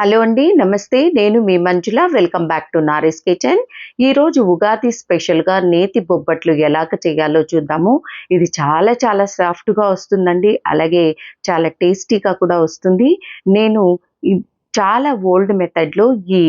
Hello అండి నమస్తే. నేను మీ Manjula. Welcome back to Nari's kitchen. ఈరోజు ఉగాది స్పెషల్గా నేతి బొబ్బట్లు ఎలాగ చేయాలో చూద్దాము. ఇది చాలా చాలా సాఫ్ట్గా వస్తుందండి. అలాగే చాలా టేస్టీగా కూడా వస్తుంది. నేను చాలా ఓల్డ్ మెథడ్లో ఈ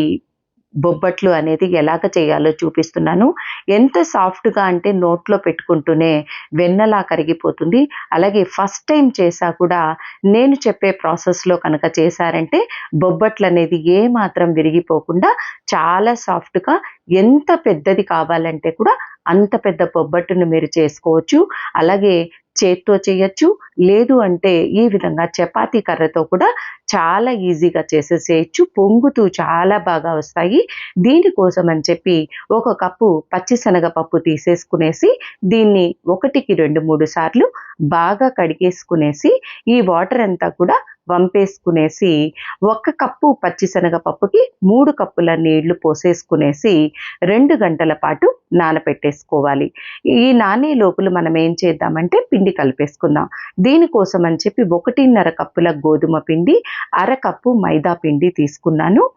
బొబ్బట్లు అనేది ఎలాగ చేయాలో చూపిస్తున్నాను. ఎంత సాఫ్ట్గా అంటే నోట్లో పెట్టుకుంటూనే వెన్నలా కరిగిపోతుంది. అలాగే ఫస్ట్ టైం చేసా కూడా నేను చెప్పే ప్రాసెస్లో కనుక చేశారంటే బొబ్బట్లు అనేది ఏ మాత్రం విరిగిపోకుండా చాలా సాఫ్ట్గా ఎంత పెద్దది కావాలంటే కూడా అంత పెద్ద బొబ్బట్టును మీరు చేసుకోవచ్చు. అలాగే చేత్తో చేయొచ్చు. లేదు అంటే ఈ విధంగా చపాతీ కర్రతో కూడా చాలా ఈజీగా చేసేసేయచ్చు. పొంగుతూ చాలా బాగా వస్తాయి. దీనికోసం అని చెప్పి ఒక కప్పు పచ్చిశనగపప్పు తీసేసుకునేసి దీన్ని ఒకటికి రెండు మూడు సార్లు బాగా కడిగేసుకునేసి ఈ వాటర్ అంతా కూడా వంపేసుకునేసి ఒక కప్పు పచ్చిశనగపప్పుకి మూడు కప్పుల నీళ్ళు పోసేసుకునేసి రెండు గంటల పాటు నానపెట్టేసుకోవాలి. ఈ నానే లోపల మనం ఏం చేద్దామంటే పిండి కలిపేసుకుందాం. దీనికోసం అని చెప్పి ఒకటిన్నర కప్పుల గోధుమ పిండి అర కప్పు మైదా పిండి తీసుకున్నాను.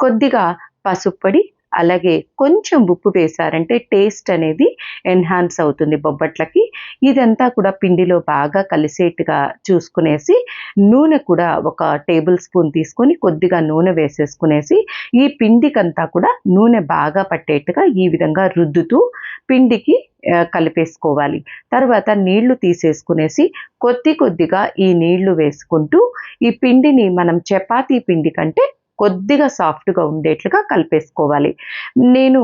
కొద్దిగా పసుపు పొడి అలాగే కొంచెం ఉప్పు వేశారంటే టేస్ట్ అనేది ఎన్హాన్స్ అవుతుంది బొబ్బట్లకి. ఇదంతా కూడా పిండిలో బాగా కలిసేట్టుగా చూసుకునేసి నూనె కూడా ఒక టేబుల్ స్పూన్ తీసుకొని కొద్దిగా నూనె వేసేసుకునేసి ఈ పిండికంతా కూడా నూనె బాగా పట్టేట్టుగా ఈ విధంగా రుద్దుతూ పిండికి కలిపేసుకోవాలి. తర్వాత నీళ్ళు తీసేసుకునేసి కొద్ది కొద్దిగా ఈ నీళ్ళు వేసుకుంటూ ఈ పిండిని మనం చపాతీ పిండి కంటే కొద్దిగా సాఫ్ట్గా ఉండేట్లుగా కలిపేసుకోవాలి. నేను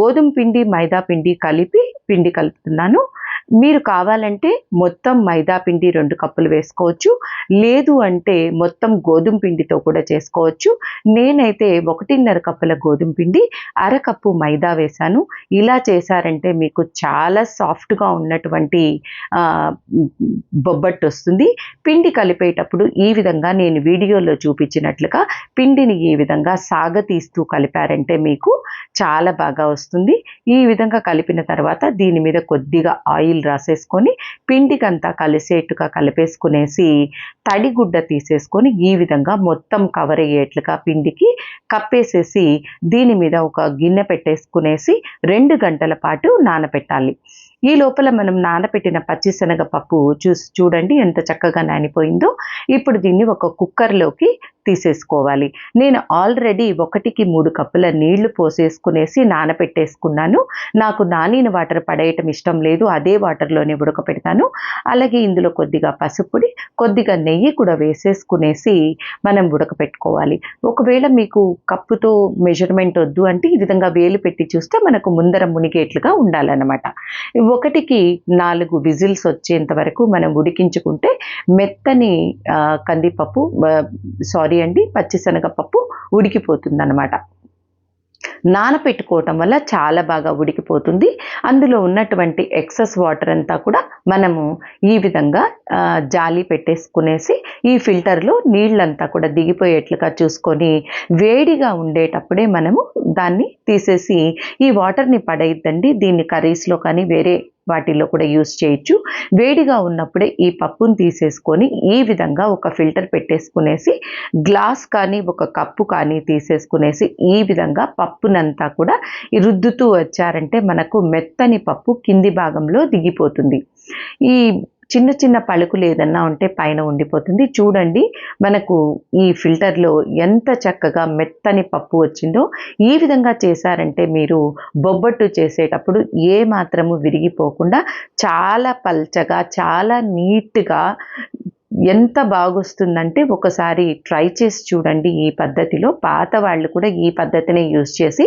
గోధుమ పిండి మైదా పిండి కలిపి పిండి కలుపుతున్నాను. మీరు కావాలంటే మొత్తం మైదా పిండి రెండు కప్పులు వేసుకోవచ్చు. లేదు అంటే మొత్తం గోధుమ పిండితో కూడా చేసుకోవచ్చు. నేనైతే ఒకటిన్నర కప్పుల గోధుమ పిండి అర కప్పు మైదా వేశాను. ఇలా చేశారంటే మీకు చాలా సాఫ్ట్గా ఉన్నటువంటి బొబ్బట్టు వస్తుంది. పిండి కలిపేటప్పుడు ఈ విధంగా నేను వీడియోలో చూపించినట్లుగా పిండిని ఈ విధంగా సాగతీస్తూ కలిపారంటే మీకు చాలా బాగా వస్తుంది. ఈ విధంగా కలిపిన తర్వాత దీని మీద కొద్దిగా ఆయిల్ రాసేసుకొని పిండికంతా కలిసేట్టుగా కలిపేసుకునేసి తడిగుడ్డ తీసేసుకొని ఈ విధంగా మొత్తం కవర్ అయ్యేట్లుగా పిండికి కప్పేసేసి దీని మీద ఒక గిన్నె పెట్టేసుకునేసి రెండు గంటల పాటు నానబెట్టాలి ఈ లోపల మనం నానబెట్టిన పచ్చిశనగపప్పు చూసి చూడండి ఎంత చక్కగా నానిపోయిందో. ఇప్పుడు దీన్ని ఒక కుక్కర్లోకి తీసేసుకోవాలి. నేను ఆల్రెడీ ఒకటికి మూడు కప్పుల నీళ్ళు పోసేసుకునేసి నానబెట్టేసుకున్నాను నాకు నానిన వాటర్ పడేయటం ఇష్టం లేదు. అదే వాటర్లోనే ఉడకపెడతాను. అలాగే ఇందులో కొద్దిగా పసుపుడి కొద్దిగా నెయ్యి కూడా వేసేసుకునేసి మనం ఉడకపెట్టుకోవాలి. ఒకవేళ మీకు కప్పుతో మెజర్మెంట్ వద్దు అంటే ఈ విధంగా వేలు పెట్టి చూస్తే మనకు ముందర మునిగేట్లుగా ఉండాలన్నమాట. ఒకటికి నాలుగు విజిల్స్ వచ్చేంత వరకు మనం ఉడికించుకుంటే మెత్తని కందిపప్పు సారీ వేయండి. పచ్చిశనగపప్పు ఉడికిపోతుంది అనమాట నానపెట్టుకోవటం వల్ల చాలా బాగా ఉడికిపోతుంది. అందులో ఉన్నటువంటి ఎక్సెస్ వాటర్ అంతా కూడా మనము ఈ విధంగా జాలి పెట్టేసుకునేసి ఈ ఫిల్టర్లో నీళ్ళంతా కూడా దిగిపోయేట్లుగా చూసుకొని వేడిగా ఉండేటప్పుడే మనము దాన్ని తీసేసి ఈ వాటర్ని పడేయద్దండి. దీన్ని కర్రీస్లో కానీ వేరే వాటిల్లో కూడా యూస్ చేయొచ్చు. వేడిగా ఉన్నప్పుడే ఈ పప్పును తీసేసుకొని ఈ విధంగా ఒక ఫిల్టర్ పెట్టేసుకునేసి గ్లాస్ కానీ ఒక కప్పు కానీ తీసేసుకునేసి ఈ విధంగా పప్పునంతా కూడా రుద్దుతూ వచ్చారంటే మనకు మెత్తని పప్పు కింది భాగంలో దిగిపోతుంది. ఈ చిన్న చిన్న పలుకులు ఏదన్నా ఉంటే పైన ఉండిపోతుంది. చూడండి మనకు ఈ ఫిల్టర్లో ఎంత చక్కగా మెత్తని పప్పు వచ్చిందో ఈ విధంగా చేశారంటే మీరు బొబ్బట్టు చేసేటప్పుడు ఏ మాత్రము విరిగిపోకుండా చాలా పల్చగా చాలా నీట్గా ఎంత బాగొస్తుందంటే ఒకసారి ట్రై చేసి చూడండి ఈ పద్ధతిలో. పాత వాళ్ళు కూడా ఈ పద్ధతినే యూజ్ చేసి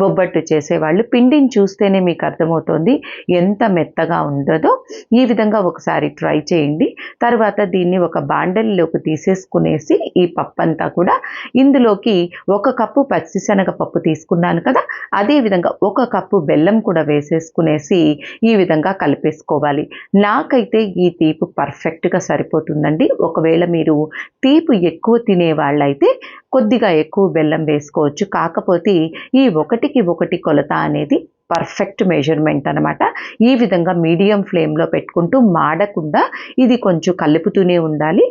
బొబ్బట్టు చేసేవాళ్ళు. పిండిని చూస్తేనే మీకు అర్థమవుతుంది ఎంత మెత్తగా ఉండదో ఈ విధంగా ఒకసారి ట్రై చేయండి. తర్వాత దీన్ని ఒక బాండలిలోకి తీసేసుకునేసి ఈ పప్పు అంతా కూడా ఇందులోకి ఒక కప్పు పచ్చిశనగ పప్పు తీసుకున్నాను కదా. అదేవిధంగా ఒక కప్పు బెల్లం కూడా వేసేసుకునేసి ఈ విధంగా కలిపేసుకోవాలి. నాకైతే ఈ తీపు పర్ఫెక్ట్గా సరిపోతుంది. సరిపోతుందండి ఒకవేళ మీరు తీపి ఎక్కువ తినే వాళ్ళైతే కొద్దిగా ఎక్కువ బెల్లం వేసుకోవచ్చు. కాకపోతే ఈ ఒకటికి ఒకటి కొలత అనేది పర్ఫెక్ట్ మెజర్మెంట్ అనమాట ఈ విధంగా మీడియం ఫ్లేమ్లో పెట్టుకుంటూ మాడకుండా ఇది కొంచెం కలుపుతూనే ఉండాలి.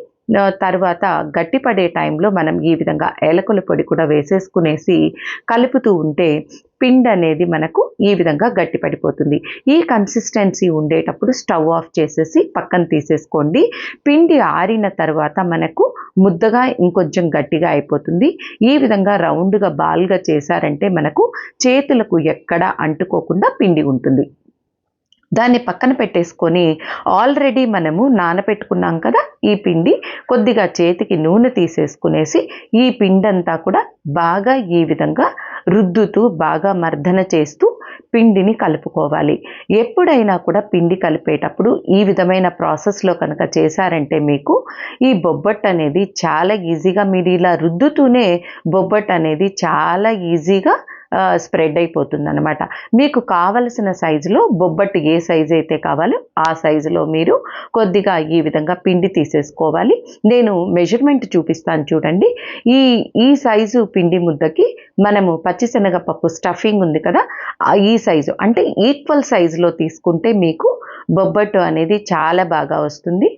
తర్వాత గట్టిపడే టైంలో మనం ఈ విధంగా ఏలకుల పొడి కూడా వేసేసుకునేసి కలుపుతూ ఉంటే పిండి అనేది మనకు ఈ విధంగా గట్టిపడిపోతుంది. ఈ కన్సిస్టెన్సీ ఉండేటప్పుడు స్టవ్ ఆఫ్ చేసేసి పక్కన తీసేసుకోండి. పిండి ఆరిన తర్వాత మనకు ముద్దగా ఇంకొంచెం గట్టిగా అయిపోతుంది. ఈ విధంగా రౌండ్గా బాల్గా చేశారంటే మనకు చేతులకు ఎక్కడ అంటుకోకుండా పిండి ఉంటుంది. దాన్ని పక్కన పెట్టేసుకొని ఆల్రెడీ మనము నానబెట్టుకున్నాం కదా ఈ పిండి కొద్దిగా చేతికి నూనె తీసేసుకునేసి ఈ పిండి అంతా కూడా బాగా ఈ విధంగా రుద్దుతూ బాగా మర్దన చేస్తూ పిండిని కలుపుకోవాలి. ఎప్పుడైనా కూడా పిండి కలిపేటప్పుడు ఈ విధమైన ప్రాసెస్లో కనుక చేశారంటే మీకు ఈ బొబ్బట్ అనేది చాలా ఈజీగా మీరు ఇలా రుద్దుతూనే బొబ్బట్ అనేది చాలా ఈజీగా స్ప్రెడ్ అయిపోతుంది అనమాట మీకు కావలసిన సైజులో బొబ్బట్టు ఏ సైజు అయితే కావాలో ఆ సైజులో మీరు కొద్దిగా ఈ విధంగా పిండి తీసేసుకోవాలి. నేను మెజర్మెంట్ చూపిస్తాను చూడండి. ఈ ఈ సైజు పిండి ముద్దకి మనము పచ్చిశనగపప్పు స్టఫింగ్ ఉంది కదా ఈ సైజు అంటే ఈక్వల్ సైజులో తీసుకుంటే మీకు బొబ్బట్టు అనేది చాలా బాగా వస్తుంది.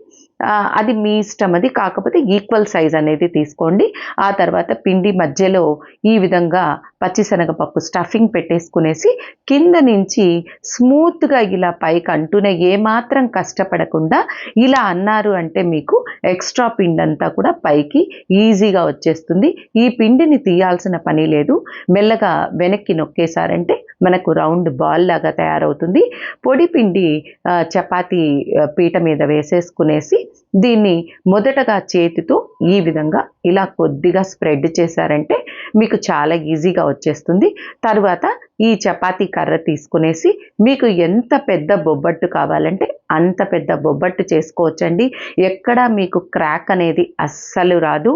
అది మీ ఇష్టం. అది కాకపోతే ఈక్వల్ సైజ్ అనేది తీసుకోండి. ఆ తర్వాత పిండి మధ్యలో ఈ విధంగా పచ్చిశనగపప్పు స్టఫింగ్ పెట్టేసుకునేసి కింద నుంచి స్మూత్గా ఇలా పైకి అంటూనే ఏమాత్రం కష్టపడకుండా ఇలా అన్నారు అంటే మీకు ఎక్స్ట్రా పిండి అంతా కూడా పైకి ఈజీగా వచ్చేస్తుంది. ఈ పిండిని తీయాల్సిన పని లేదు. మెల్లగా వెనక్కి నొక్కేశారంటే మనకు రౌండ్ బాల్ లాగా తయారవుతుంది. పొడి పిండి చపాతీ పీట మీద వేసేసుకునేసి దీన్ని మొదటగా చేతితో ఈ విధంగా ఇలా కొద్దిగా స్ప్రెడ్ చేశారంటే మీకు చాలా ఈజీగా వచ్చేస్తుంది. తర్వాత ఈ చపాతీ కర్ర తీసుకునేసి మీకు ఎంత పెద్ద బొబ్బట్టు కావాలంటే అంత పెద్ద బొబ్బట్టు చేసుకోవచ్చండి. ఎక్కడ మీకు క్రాక్ అనేది అస్సలు రాదు.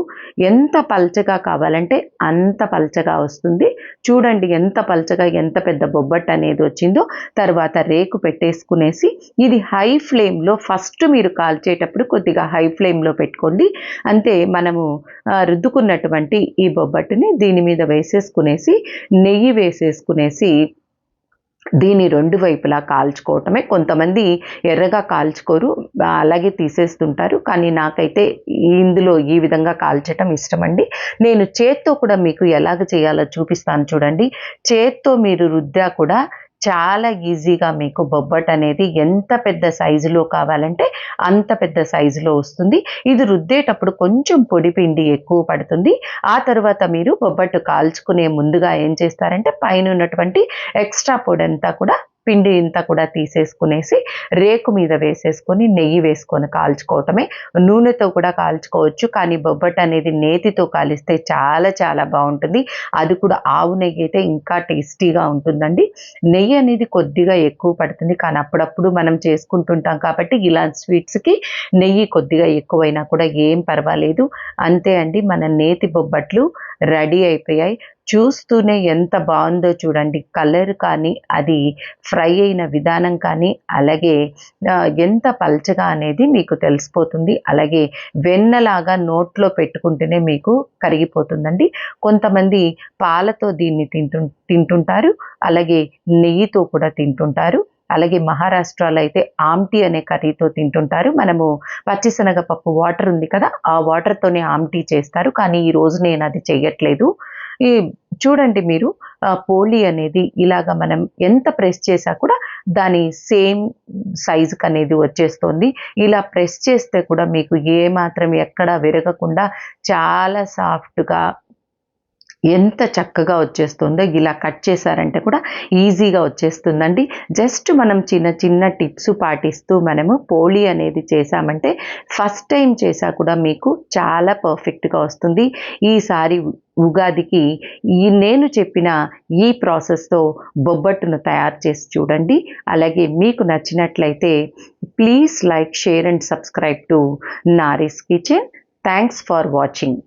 ఎంత పల్చగా కావాలంటే అంత పల్చగా వస్తుంది. చూడండి ఎంత పల్చగా ఎంత పెద్ద బొబ్బట్టు అనేది వచ్చిందో. తర్వాత రేకు పెట్టేసుకునేసి ఇది హై ఫ్లేమ్లో ఫస్ట్ మీరు కాల్చేటప్పుడు కొద్దిగా హై ఫ్లేమ్లో పెట్టుకోండి. అంతే మనము రుద్దుకున్నటువంటి ఈ బొబ్బట్టుని దీని మీద వేసేసుకునేసి నెయ్యి వేసేసుకునేసి దీని రెండు వైపులా కాల్చుకోవటమే. కొంతమంది ఎర్రగా కాల్చుకోరు అలాగే తీసేస్తుంటారు. కానీ నాకైతే ఇందులో ఈ విధంగా కాల్చటం ఇష్టమండి. నేను చేత్తో కూడా మీకు ఎలాగ చేయాలో చూపిస్తాను చూడండి. చేత్తో మీరు రుద్దా కూడా చాలా ఈజీగా మీకు బొబ్బట్ అనేది ఎంత పెద్ద సైజులో కావాలంటే అంత పెద్ద సైజులో వస్తుంది. ఇది రుద్దేటప్పుడు కొంచెం పొడి పిండి ఎక్కువ పడుతుంది. ఆ తర్వాత మీరు బొబ్బట్టు కాల్చుకునే ముందుగా ఏం చేస్తారంటే పైన ఉన్నటువంటి ఎక్స్ట్రా పొడి అంతా కూడా పిండి ఇంత కూడా తీసేసుకునేసి రేకు మీద వేసేసుకొని నెయ్యి వేసుకొని కాల్చుకోవటమే. నూనెతో కూడా కాల్చుకోవచ్చు కానీ బొబ్బట్ అనేది నేతితో కాలిస్తే చాలా చాలా బాగుంటుంది. అది కూడా ఆవు నెయ్యి అయితే ఇంకా టేస్టీగా ఉంటుందండి. నెయ్యి అనేది కొద్దిగా ఎక్కువ పడుతుంది కానీ అప్పుడప్పుడు మనం చేసుకుంటుంటాం కాబట్టి ఇలాంటి స్వీట్స్కి నెయ్యి కొద్దిగా ఎక్కువైనా కూడా ఏం పర్వాలేదు. అంతే అండి మన నేతి బొబ్బట్లు. రెడీ అయిపోయాయి. చూస్తూనే ఎంత బాగుందో చూడండి. కలర్ కానీ అది ఫ్రై అయిన విధానం కానీ అలాగే ఎంత పల్చగా అనేది మీకు తెలిసిపోతుంది. అలాగే వెన్నలాగా నోట్లో పెట్టుకుంటేనే మీకు కరిగిపోతుందండి. కొంతమంది పాలతో దీన్ని తింటు తింటుంటారు. అలాగే నెయ్యితో కూడా తింటుంటారు. అలాగే మహారాష్ట్రలో అయితే ఆమ్టీ అనే కర్రీతో తింటుంటారు. మనము పచ్చిశనగపప్పు వాటర్ ఉంది కదా ఆ వాటర్తోనే ఆమ్టీ చేస్తారు. కానీ ఈ రోజు నేను అది చెయ్యట్లేదు. ఈ చూడండి మీరు పోలీ పోలి అనేది ఇలాగ మనం ఎంత ప్రెస్ చేసా కూడా దాని సేమ్ సైజుకి అనేది వచ్చేస్తుంది. ఇలా ప్రెస్ చేస్తే కూడా మీకు ఏ మాత్రం ఎక్కడ విరగకుండా చాలా సాఫ్ట్గా ఎంత చక్కగా వచ్చేస్తుందో ఇలా కట్ చేశారంటే కూడా ఈజీగా వచ్చేస్తుందండి. జస్ట్ మనం చిన్న చిన్న టిప్స్ పాటిస్తూ మనము పోలి అనేది చేసామంటే ఫస్ట్ టైం చేసా కూడా మీకు చాలా పర్ఫెక్ట్గా వస్తుంది. ఈసారి ఉగాదికి ఈ నేను చెప్పిన ఈ ప్రాసెస్తో బొబ్బట్టును తయారు చేసి చూడండి. అలాగే మీకు నచ్చినట్లయితే please like share and subscribe to Nari's kitchen. Thanks for watching.